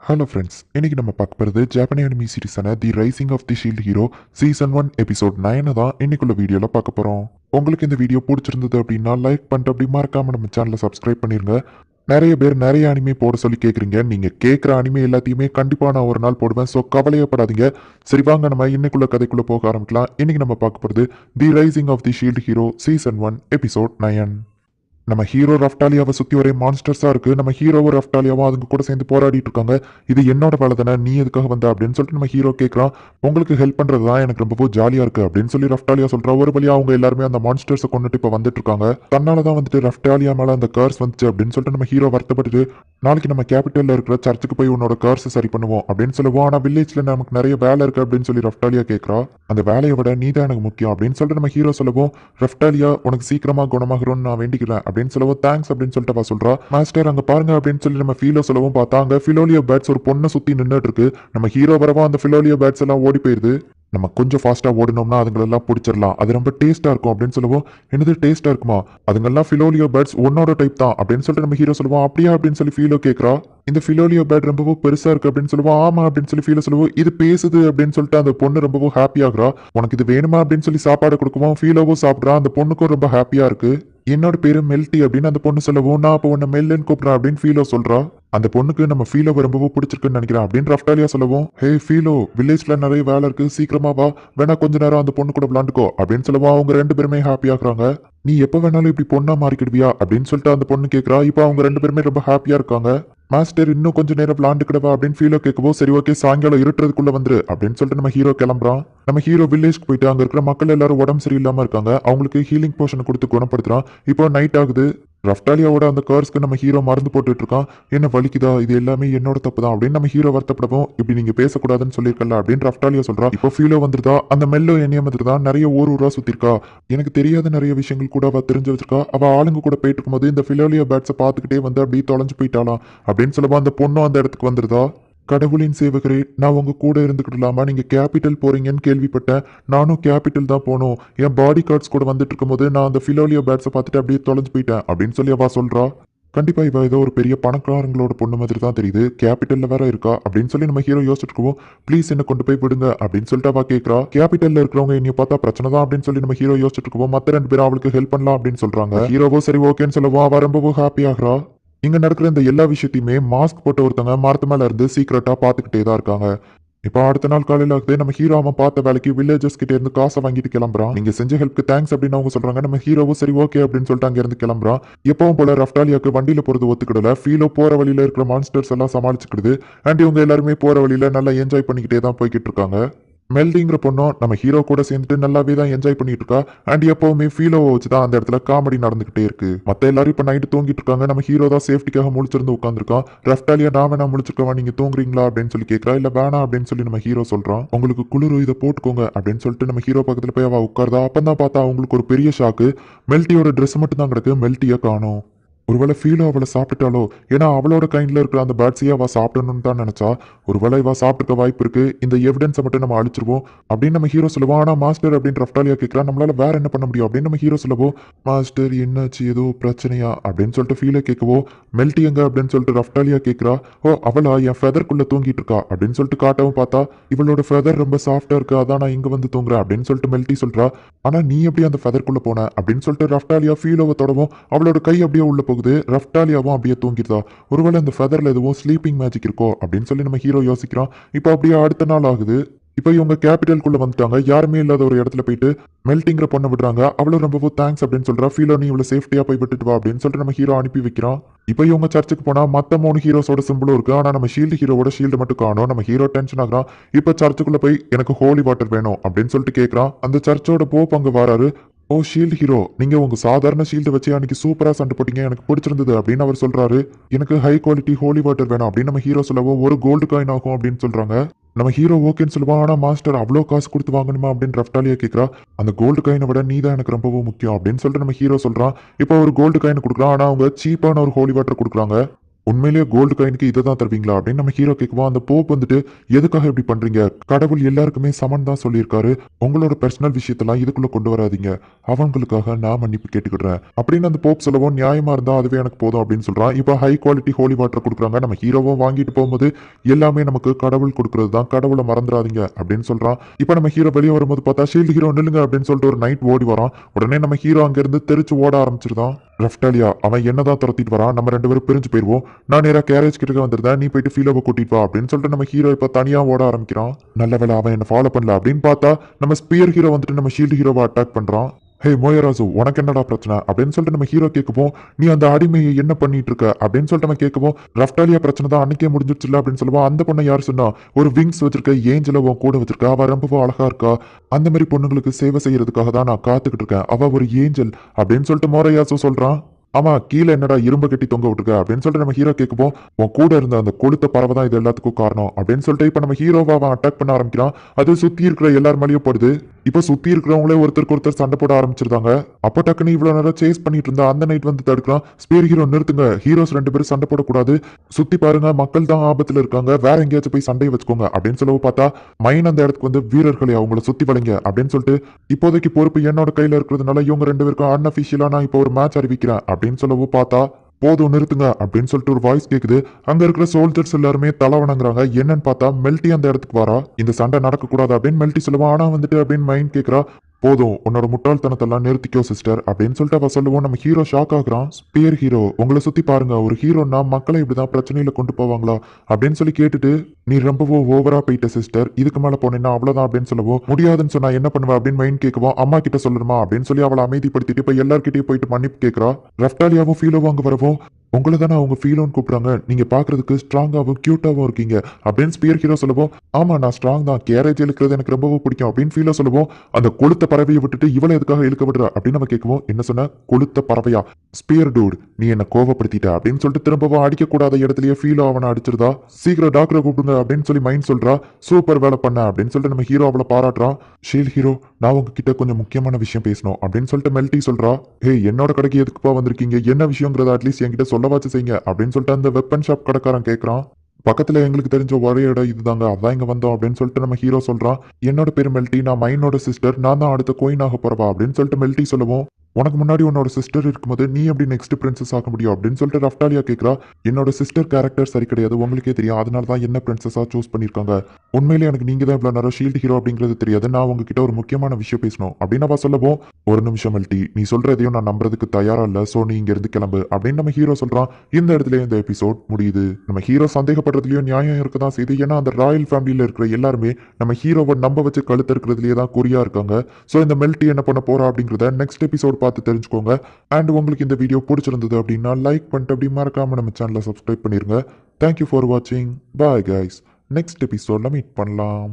Hello friends இன்னைக்கு நம்ம பார்க்க போகிறது Japanese anime சீரிஸான the rising of the shield hero season one episode நைனை தான் இன்னைக்குள்ள வீடியோவில் பார்க்க போகிறோம் உங்களுக்கு இந்த வீடியோ பிடிச்சிருந்தது அப்படின்னா லைக் பண்ணிட்டு அப்படி மறக்காமல் நம்ம சேனலை சப்ஸ்கிரைப் பண்ணிருங்க. நிறைய பேர் நிறைய அனிமே போட சொல்லி கேட்குறீங்க நீங்கள் கேட்குற அனிமே எல்லாத்தையுமே கண்டிப்பாக நான் ஒரு நாள் போடுவேன். ஸோ கவலையப்படாதீங்க. சரி வாங்க நம்ம இன்னைக்குள்ள கதைக்குள்ளே போக ஆரம்பிக்கலாம். இன்னைக்கு நம்ம பார்க்க போகிறது the rising of the shield hero season one episode nine நம்ம ஹீரோ ரஃப்டாலியாவை சுற்றி ஒரே மான்ஸ்டர்ஸாக இருக்கு. நம்ம ஹீரோவும் ரஃப்டாலியாவும் அதுங்க கூட சேர்ந்து போராடிட்டு இருக்காங்க. இது என்னோட வேலை தானே? நீ எதுக்காக வந்த? அப்படின்னு சொல்லிட்டு நம்ம ஹீரோ கேட்குறான் உங்களுக்கு ஹெல்ப் பண்ணுறது தான் எனக்கு ரொம்பவும் ஜாலியாக இருக்கு. அப்படின்னு சொல்லி ரஃப்டாலியா சொல்கிறா ஒரு வழியாக அவங்க எல்லாருமே அந்த மான்ஸ்டர்ஸை கொண்டுட்டு இப்போ வந்துட்டு இருக்காங்க. தன்னால தான் வந்துட்டு ரஃப்டாலியா மேலே அந்த கர்ஸ் வந்துச்சு அப்படின்னு சொல்லிட்டு நம்ம ஹீரோ வருத்தப்பட்டு நாளைக்கு நம்ம கேபிட்டலில் இருக்கிற சர்ச்சுக்கு போய் உன்னோட கர்ஸை சரி பண்ணுவோம். அப்படின்னு சொல்லுவோம் ஆனால் வில்லேஜில் நமக்கு நிறைய வேலை இருக்கு அப்படின்னு சொல்லி ரஃப்டாலியா கேட்குறா அந்த வேலையை விட நீ தான் எனக்கு முக்கியம். அப்படின்னு சொல்லிட்டு நம்ம ஹீரோ சொல்லுவோம். ரஃப்டாலியா உனக்கு சீக்கிரமா குணமாகிறோம்னு நான் வேண்டிக்கிறேன். அப்படின்னு சொல்லவும் தேங்க்ஸ் அப்படின்னு சொல்லிட்டு அவ சொல்றா. மாஸ்டர் அங்க பாருங்க அப்படின்னு சொல்லி நம்ம ஃபீலோ சொல்லவும் பார்த்தா அங்க ஃபிலோலியோ பேட்ஸ் ஒரு பொண்ணை சுத்தி நின்றுட்டு இருக்கு நம்ம ஹீரோ வரவா அந்த ஃபிலோலியோ பேட்ஸ் எல்லாம் ஓடி போயிருது. நம்ம கொஞ்சம் ஃபாஸ்டா ஓடினோம்னா அதுங்களெல்லாம் பிடிச்சிடலாம். அது ரொம்ப டேஸ்டா இருக்கும் அப்படின்னு சொல்லுவோம் என்னது டேஸ்டா இருக்குமா? அதுங்கெல்லாம் ஃபிலோலியோ பேட்ஸ் ஒன்னோட டைப் தான் அப்படின்னு சொல்லிட்டு நம்ம ஹீரோ சொல்லுவோம் அப்படியா? அப்படின்னு சொல்லி ஃபீலோ கேட்கறா இந்த ஃபிலோலியோ பேட் ரொம்பவும் பெருசா இருக்கு அப்படின்னு சொல்லுவோம் ஆமா அப்படின்னு சொல்லி ஃபீலோ சொல்லுவோம் இது பேசுது அப்படின்னு சொல்லிட்டு அந்த பொண்ணு ரொம்பவும் ஹாப்பி ஆகுறா. உனக்கு இது வேணுமா? அப்படின்னு சொல்லி சாப்பாடு கொடுக்கவும் ஃபீலோவும் சாப்பிட்றா. அந்த பொண்ணுக்கும் ரொம்ப ஹாப்பியா இருக்கு. என்னோட பேரு மெல்டி அப்படின்னு அந்த பொண்ணு சொல்லவும் நான் அப்போ உன்னை மெல்லன் கூப்பிட்றா அப்படின்னு ஃபீலோ சொல்றா. அந்த பொண்ணுக்கு நம்ம ஃபீலோ ரொம்பவும் பிடிச்சிருக்குன்னு நினைக்கிறேன் அப்படின்னு ரஃப்டாலியா சொல்லவும் ஹே ஃபீலோ வில்லேஜ்ல நிறைய வேலை இருக்கு சீக்கிரமா வா. வேணா கொஞ்ச நேரம் அந்த பொண்ணு கூட விளாண்டுக்கோ அப்படின்னு சொல்லுவா அவங்க ரெண்டு பேருமே ஹாப்பி ஆகுறாங்க. நீ எப்போ வேணாலும் இப்படி பொண்ணா மாறிக்கிடுவியா? அப்படின்னு சொல்லிட்டு அந்த பொண்ணு கேட்குறா இப்போ அவங்க ரெண்டு பேருமே ரொம்ப ஹாப்பியா இருக்காங்க. மாஸ்டர் இன்னும் கொஞ்ச நேரம் விளாண்டுக்கிடவா? அப்படின்னு ஃபீலோ கேட்கவோ சரி ஓகே சாயங்காலம் இருட்டுறதுக்குள்ள வந்துரு. அப்படின்னு சொல்லிட்டு நம்ம ஹீரோ கிளம்புறான் நம்ம ஹீரோ வில்லேஜ்க்கு போயிட்டு அங்க இருக்கிற மக்கள் எல்லாரும் உடம்பு சரியில்லாம இருக்காங்க. அவங்களுக்கு ஹீலிங் போர்ஷன் கொடுத்து குணப்படுத்துறான் இப்போ நைட் ஆகுது. ரஃப்டாலியாவோட அந்த கர்ஸ்க்கு நம்ம ஹீரோ மருந்து போட்டுட்டு இருக்கான். என்ன வலிக்குதா? இது எல்லாமே என்னோட தப்பு தான் அப்படின்னு நம்ம ஹீரோ வருத்தப்படவும் இப்படி நீங்க பேசக்கூடாதுன்னு சொல்லியிருக்கல அப்படின்னு ரஃப்டாலியா சொல்றா இப்போ ஃபீலோ வந்துருதா? அந்த மெல்லோ என்னைய வந்துருதா நிறைய ஊர் ஊரா சுத்திருக்கா. எனக்கு தெரியாத நிறைய விஷயங்கள் கூட அவ தெரிஞ்சு வச்சிருக்கா. அவ ஆளுங்க கூட போயிட்டு இருக்கும்போது இந்த ஃபிலோலியா பேட்ஸை பார்த்துக்கிட்டே வந்து அப்படியே தொலைஞ்சு போயிட்டாலாம் அப்படின்னு சொல்லுவோம் அந்த பொண்ணும் அந்த இடத்துக்கு வந்துருதா? கடவுளின் சேவகரே நான் உங்க கூட இருந்துக்கிடலாமா நீங்க கேபிட்டல் போறீங்கன்னு கேள்விப்பட்டேன் நானும் கேபிட்டல் தான் போகணும் என் பாடி கார்ட்ஸ் கூட வந்துட்டு இருக்கும்போது நான் அந்த ஃபிலோலியோ பேட்ஸை பார்த்துட்டு அப்படியே தொலைஞ்சு போயிட்டேன். அப்படின்னு சொல்லி அவ சொல்றா. கண்டிப்பா இவ ஏதோ ஒரு பெரிய பணக்காரங்களோட பொண்ணு மாதிரி தான் தெரியுது. கேபிட்டல்ல வேற இருக்கா? அப்படின்னு சொல்லி நம்ம ஹீரோ யோசிச்சுட்டு இருக்கோம் ப்ளீஸ் என்ன கொண்டு போய் விடுங்க அப்படின்னு சொல்லிட்டு அவ கேட்குறா கேபிட்டல்ல இருக்கிறவங்க என்னை பார்த்தா பிரச்சனை தான் அப்படின்னு சொல்லி நம்ம ஹீரோ யோசிச்சுட்டு இருக்கோம் மத்த ரெண்டு பேரும் அவளுக்கு ஹெல்ப் பண்ணலாம் அப்படின்னு சொல்றாங்க. ஹீரோவோ சரி ஓகேன்னு சொல்லுவோம் அவ ரொம்பவும் ஹாப்பி ஆகுறா. இங்க நடக்கிற இந்த எல்லா விஷயத்தையுமே மாஸ்க் போட்ட ஒருத்தவங்க மரத்து மேல இருந்து சீக்கிரட்டா பாத்துக்கிட்டே தான் இருக்காங்க. இப்போ அடுத்த நாள் காலையில ஆகுது நம்ம ஹீரோவை பார்த்த வேலைக்கு வில்லேஜஸ் கிட்ட இருந்து காசை வாங்கிட்டு கிளம்புறான். நீங்க செஞ்ச ஹெல்ப்க்கு தேங்க்ஸ் அப்படின்னு அவங்க சொல்றாங்க. நம்ம ஹீரோவும் சரி ஓகே அப்படின்னு சொல்லிட்டு அங்க இருந்து கிளம்புறான். எப்பவும் போல ரஃப்டாலியாக்கு வண்டியில போறது ஒத்துக்கிடல. ஃபீலோ போற வழியில இருக்கிற மான்ஸ்டர்ஸ் எல்லாம் சமாளிச்சுக்கிடுது. அண்ட் இவங்க எல்லாருமே போற வழியில நல்லா என்ஜாய் பண்ணிக்கிட்டே தான் போய்கிட்டு இருக்காங்க. மெல்டிங்கிற பொண்ணும் நம்ம ஹீரோ கூட சேர்ந்துட்டு நல்லாவே தான் என்ஜாய் பண்ணிட்டு இருக்கா அண்ட் எப்பவுமே ஃபீலோவை வச்சு தான் அந்த இடத்துல காமெடி நடந்துகிட்டே இருக்கு. மத்த எல்லாரும் இப்ப நைட்டு தூங்கிட்டு இருக்காங்க. நம்ம ஹீரோ தான் சேஃப்டிக்காக முழிச்சிருந்து உட்காந்துருக்கான் ரெஃப்டாலியா நான் வேணா முழிச்சிருக்கவா நீங்க தூங்குறீங்களா அப்படின்னு சொல்லி கேட்கறா இல்ல வேணாம் அப்படின்னு சொல்லி நம்ம ஹீரோ சொல்றான். உங்களுக்கு குளிர் இதை போட்டுக்கோங்க அப்படின்னு சொல்லிட்டு நம்ம ஹீரோ பக்கத்துல போய் அவ உட்கார்தா அப்பதான் பார்த்தா அவங்களுக்கு ஒரு பெரிய ஷாக்கு மெல்டியோட ட்ரெஸ் மட்டும் தான் கிடக்கு. மெல்ட்டியை காணும். ஒருவேளை ஃபீலோ அவளை சாப்பிட்டுட்டாலோ ஏன்னா அவளோட கைண்ட்ல இருக்கிற அந்த பேட்ஸையே அவள் சாப்பிடணும்னு தான் நினைச்சா. ஒருவேளை இவள் சாப்பிட்டுக்க வாய்ப்பு இருக்கு. இந்த எவிடன்ஸை மட்டும் நம்ம அழிச்சிருவோம். அப்படின்னு நம்ம ஹீரோ சொல்லுவோம் ஆனால் மாஸ்டர் அப்படின்னு ரஃப்டாலியா கேட்கறா நம்மளால வேற என்ன பண்ண முடியும்? அப்படின்னு நம்ம ஹீரோ சொல்லுவோம் மாஸ்டர் என்னாச்சு? ஏதோ பிரச்சனையா? அப்படின்னு சொல்லிட்டு ஃபீலை கேட்கவோ மெல்டி எங்க? அப்படின்னு சொல்லிட்டு ரஃப்டாலியா கேட்கறா ஓ அவளா? என் ஃபெதர்க்குள்ளே தூங்கிட்டு இருக்கா? அப்படின்னு சொல்லிட்டு காட்டவும் பார்த்தா இவளோட ஃபெதர் ரொம்ப சாஃப்டா இருக்கு. அதான் நான் இங்க வந்து தூங்குறேன். அப்படின்னு சொல்லிட்டு மெல்டி சொல்றா ஆனா நீ எப்படி அந்த ஃபெதர்க்குள்ள போன? அப்படின்னு சொல்லிட்டு ரஃப்டாலியா ஃபீலோவை தொடவும் அவளோட கை அப்படியே உள்ள போகுது. ரஃப்டாலியாவும் அப்படியே தூங்கிடுதா. ஒருவேளை அந்த ஃபெதர்ல எதுவும் ஸ்லீப்பிங் மேஜிக் இருக்கோ அப்படின்னு சொல்லி நம்ம ஹீரோ யோசிக்கிறான். இப்போ அப்படியே அடுத்த நாள் ஆகுது. இப்போ இவங்க கேபிட்டல்குள்ளே வந்துட்டாங்க. யாருமே இல்லாத ஒரு இடத்துல போயிட்டு மெல்ட்டிங்கிற பொண்ணை விடுறாங்க. அவ்வளோ ரொம்பவும் தேங்க்ஸ் அப்படின்னு சொல்கிறா ஃபீலோ நீ இவ்வளவு சேஃப்டியா போய் விட்டுட்டு வா அப்படின்னு சொல்லிட்டு நம்ம ஹீரோ அனுப்பி வைக்கிறோம் இப்போ இவங்க சர்ச்சுக்கு போனா மத்த மூணு ஹீரோஸோட சிம்பிளும் இருக்கு. ஆனா நம்ம ஷீல்டு ஹீரோவோட ஷீல்டு மட்டும் காணும். நம்ம ஹீரோ டென்ஷன் ஆகிறான். இப்போ சர்ச்சுக்குள்ள போய் எனக்கு ஹோலி வாட்டர் வேணும் அப்படின்னு சொல்லிட்டு கேட்குறான் அந்த சர்ச்சோட போப் அங்கே வராரு. ஓ ஷீல்டு ஹீரோ நீங்க உங்க சாதாரண ஷீல்டு வச்சு அன்னைக்கு சூப்பரா சண்டை போட்டீங்க. எனக்கு பிடிச்சிருந்தது அப்படின்னு அவர் சொல்றாரு. எனக்கு ஹை குவாலிட்டி ஹோலி வாட்டர் வேணும் அப்படின்னு நம்ம ஹீரோ சொல்லவோ ஒரு கோல்டு காயின் ஆகும் அப்படின்னு சொல்றாங்க. நம்ம ஹீரோ ஓகேன்னு சொல்லுவான். ஆனா மாஸ்டர் அவ்வளோ காசு கொடுத்து வாங்கணுமா அப்படின்னு ரஃப்டாலியா கேட்கறா அந்த கோல்டு காயினை விட நீ தான் எனக்கு ரொம்பவும் முக்கியம் அப்படின்னு சொல்லிட்டு நம்ம ஹீரோ சொல்றான். இப்போ ஒரு கோல்டு காயின் கொடுக்குறான். ஆனா அவங்க சீப்பான ஒரு ஹோலி வாட்டர் கொடுக்குறாங்க. உண்மையிலேயே கோல்டு காயினுக்கு இதை தான் தருவீங்களா அப்படின்னு நம்ம ஹீரோ கேட்குவோம் அந்த போப் வந்துட்டு எதுக்காக இப்படி பண்றீங்க? கடவுள் எல்லாருக்குமே சமன் தான் சொல்லியிருக்காரு. உங்களோட பர்சனல் விஷயத்தெல்லாம் இதுக்குள்ள கொண்டு வராதிங்க. அவங்களுக்காக நான் மன்னிப்பு கேட்டுக்கிடுறேன். அப்படின்னு அந்த போப் சொல்லவும் நியாயமா இருந்தா அதுவே எனக்கு போதும் அப்படின்னு சொல்றான். இப்போ ஹை குவாலிட்டி ஹோலி வாட்டர் கொடுக்குறாங்க. நம்ம ஹீரோவும் வாங்கிட்டு போகும்போது எல்லாமே நமக்கு கடவுள் கொடுக்கறது தான். கடவுளை மறந்துடாதீங்க அப்படின்னு சொல்றான். இப்போ நம்ம ஹீரோ வெளியே வரும்போது பார்த்தா ஷீல்டு ஹீரோ நில்லுங்க அப்படின்னு சொல்லிட்டு ஒரு நைட் ஓடி வரான். உடனே நம்ம ஹீரோ அங்கிருந்து தெரிச்சு ஓட ஆரம்பிச்சிருந்தான் ரஃப்டாலியா அவன் என்னதான் துரத்திட்டு வரான் நம்ம ரெண்டு பேரும் பிரிஞ்சு போயிருவோம். நான் நேராக கேரேஜ் கிட்ட வந்திருந்தேன் நீ போயிட்டு ஃபீலோவை கூட்டிட்டு வா அப்படின்னு சொல்லிட்டு நம்ம ஹீரோ இப்போ தனியாக ஓட ஆரம்பிக்கிறான். நல்ல வேலை அவன் என்ன ஃபாலோ பண்ணல அப்படின்னு பார்த்தா நம்ம ஸ்பியர் ஹீரோ வந்துட்டு நம்ம ஷீல்டு ஹீரோவை அட்டாக் பண்ணுறான் ஹே மோயராசு உனக்கு என்னடா பிரச்சனை? அப்படின்னு சொல்லிட்டு நம்ம ஹீரோ கேட்கவும் நீ அந்த அடிமையை என்ன பண்ணிட்டு இருக்க அப்படின்னு சொல்லிட்டு நம்ம கேட்கவும் ரஃப்டாலியா பிரச்சனை தான் அன்னைக்கே முடிஞ்சிருச்சுல அப்படின்னு சொல்லுவோம் அந்த பொண்ணை யார் சொன்னா ஒரு விங்ஸ் வச்சிருக்க ஏஞ்சல உன் கூட வச்சிருக்க? அவ ரொம்பவும் அழகா இருக்கா? அந்த மாதிரி பொண்ணுங்களுக்கு சேவை செய்யறதுக்காக தான் நான் காத்துக்கிட்டு இருக்கேன். அவ ஒரு ஏஞ்சல். அப்படின்னு சொல்லிட்டு மோரையாசு சொல்றான். ஆமா கீழே என்னடா இரும்பு கட்டி தொங்க விட்டுருக்க? அப்படின்னு சொல்லிட்டு நம்ம ஹீரோ கேட்கும்போது உன் கூட இருந்த அந்த கொளுத்த பறவை தான் இது எல்லாத்துக்கும் காரணம். அப்படின்னு சொல்லிட்டு இப்ப நம்ம ஹீரோவை அவன் அட்டாக் பண்ண ஆரம்பிக்கிறான். அது சுத்தி இருக்கிற எல்லார் மேலயும் படுது. இப்ப சுத்தி இருக்கிறவங்களே ஒருத்தருக்கு ஒருத்தர் சண்டை போட ஆரம்பிச்சிருந்தாங்க அப்போ டக்குன்னு இவ்வளவு நேரம் சேஸ் பண்ணிட்டு இருந்தா அந்த நைட் வந்து தடுக்கிறான். ஸ்பேர் ஹீரோ நிறுத்துங்க. ஹீரோஸ் ரெண்டு பேரும் சண்டை போடக்கூடாது. சுத்தி பாருங்க மக்கள் தான் ஆபத்துல இருக்காங்க. வேற எங்கேயாச்சும் போய் சண்டையை வச்சுக்கோங்க. அப்படின்னு சொல்லவும் பார்த்தா மைன் அந்த இடத்துக்கு வந்து வீரர்களை அவங்கள சுத்தி வளைங்க அப்படின்னு சொல்லிட்டு இப்போதைக்கு பொறுப்பு என்னோட கையில இருக்கிறதுனால இவங்க ரெண்டு பேருக்கும் அன்அஃபிஷியலா நான் இப்போ ஒரு மேட்ச் அறிவிக்கிறேன் அப்படின்னு சொல்லவும் பார்த்தா போதும் நிறுத்துங்க அப்படின்னு சொல்லிட்டு ஒரு வாய்ஸ் கேக்குது. அங்க இருக்கிற சோல்ஜர்ஸ் எல்லாருமே தலை வணங்குறாங்க. என்னன்னு பார்த்தா மெல்டி அந்த இடத்துக்கு வரா. இந்த சண்டை நடக்கக்கூடாது அப்படின்னு மெல்டி சொல்லுவான் ஆனா வந்துட்டு அப்படின்னு மைண்ட் கேக்குறா. போதும் உன்னோட முட்டாள்தனத்தெல்லாம் நிறுத்திக்கோ சிஸ்டர் அப்படின்னு சொல்லிட்டு அவ சொல்லுவோம் நம்ம ஹீரோ ஷாக் ஆகுறான். ஸ்பியர் ஹீரோ உங்களை சுத்தி பாருங்க. ஒரு ஹீரோன்னா மக்களை இப்படிதான் பிரச்சனையில கொண்டு போவாங்களா? அப்படின்னு சொல்லி கேட்டுட்டு நீ ரொம்பவோ ஓவரா போயிட்ட சிஸ்டர் இதுக்கு மேல போனேன்னா அவ்வளவுதான் அப்படின்னு சொல்லவும் முடியாதுன்னு சொன்னா என்ன பண்ணுவ? அப்படின்னு மைண்ட் கேட்கவும் அம்மா கிட்ட சொல்லணுமா? அப்படின்னு சொல்லி அவளை அமைதிப்படுத்திட்டு போய் எல்லார்கிட்டயும் போயிட்டு மன்னிப்பு கேட்கறா ரஃப்டாலியாவும் ஃபீலோ அங்க வரவும் உங்களை தானே அவங்க ஃபீலோன்னு கூப்பிடுறாங்க. நீங்க பாக்குறதுக்கு ஸ்ட்ராங்காகவும் க்யூட்டாகவும் இருக்கீங்க. அப்படின்னு ஸ்பியர் ஹீரோ சொல்லுவோம் ஆமா நான் ஸ்ட்ராங் தான். கேரேஜ் இழுக்கிறது எனக்கு ரொம்பவும் பிடிக்கும். அப்படின்னு ஃபீலோ சொல்லுவோம் அந்த கொளுத்த பறவையை விட்டுட்டு இவளை எதுக்காக இழுக்க விடுற? அப்படின்னு நம்ம கேட்கவும் என்ன சொன்ன? கொளுத்த பறவையா? ஸ்பியர் டூட் நீ என்ன கோவப்படுத்திட்ட. அப்படின்னு சொல்லிட்டு திரும்பவும் அடிக்கக்கூடாத இடத்துலயே ஃபீலோ அவனை அடிச்சிருதா? சீக்கிரம் டாக்டரை கூப்பிடுங்க அப்படின்னு சொல்லி மைண்ட் சொல்றா. சூப்பர் வேலை பண்ண அப்படின்னு சொல்லிட்டு நம்ம ஹீரோ அவளை பாராட்டுறான். ஷீல் ஹீரோ நான் உங்ககிட்ட கொஞ்சம் முக்கியமான விஷயம் பேசணும். அப்படின்னு சொல்லிட்டு மெல்டி சொல்றா. ஹே என்னோட கடைக்கு எதுக்குப்பா வந்திருக்கீங்க? என்ன விஷயங்கிறத அட்லீஸ்ட் என்கிட்ட சொல்லவாச்சு செய்யுங்க அப்படின்னு சொல்லிட்டு அந்த வெப்பன் ஷாப் கடைக்காரன் கேட்குறான் பக்கத்துல எங்களுக்கு தெரிஞ்ச ஒரே இடம் இதுதாங்க அதான் இங்கே வந்தோம் அப்படின்னு சொல்லிட்டு நம்ம ஹீரோ சொல்றான். என்னோட பேர் மெல்டி நான் மைனோட சிஸ்டர் நான் தான் அடுத்த கோயின் ஆக போறவா அப்படின்னு சொல்லிட்டு மெல்டி சொல்லுவோம். உனக்கு முன்னாடி உன்னோட சிஸ்டர் இருக்கும்போது நீ எப்படி நெக்ஸ்ட் பிரின்சஸ் ஆக முடியும் அப்படின்னு சொல்லிட்டு ரஃப்டாலியா கேக்குறா. என்னோட சிஸ்டர் கேரக்டர் சரி கிடையாது. உங்களுக்கே தெரியும். அதனால தான் என்ன பிரின்சஸா சூஸ் பண்ணிருக்காங்க. உண்மையிலே எனக்கு நீங்க தான் இவ்வளவு நேரம் ஷீல்டு ஹீரோ அப்படிங்கிறது தெரியாது. நான் உங்ககிட்ட ஒரு முக்கியமான விஷயம் பேசணும். அப்படின்னு அவ சொல்லவும் ஒரு நிமிஷம் மெல்டி நீ சொல்றதையும் நான் நம்புறதுக்கு தயாரா இல்ல. சோ நீ இங்க இருந்து கிளம்பு. அப்படின்னு நம்ம ஹீரோ சொல்றான். இந்த இடத்துல இந்த எபிசோட் முடியுது. நம்ம ஹீரோ சந்தேகப்படுறதுலயும் நியாயம் இருக்கதான் செய்யுது ஏன்னா அந்த ராயல் ஃபேமிலியில இருக்கிற எல்லாருமே நம்ம ஹீரோவை நம்ப வச்சு கழுத்து இருக்கிறதுலயே தான் குறியா இருக்காங்க. ஸோ இந்த மெல்டி என்ன பண்ண போறா அப்படிங்கிறத நெக்ஸ்ட் எபிசோட் பார்த்து தெரிஞ்சுக்கோங்க. அண்ட் உங்களுக்கு இந்த வீடியோ பிடிச்சிருந்தது அப்படின்னா லைக் பண்ணிட்டு அப்படி மறக்காம நம்ம சேனலை சப்ஸ்கிரைப் பண்ணிருங்க. தேங்க்யூ ஃபார் வாட்சிங் பாய் கைஸ் நெக்ஸ்ட் எபிசோடில் மீட் பண்ணலாம்.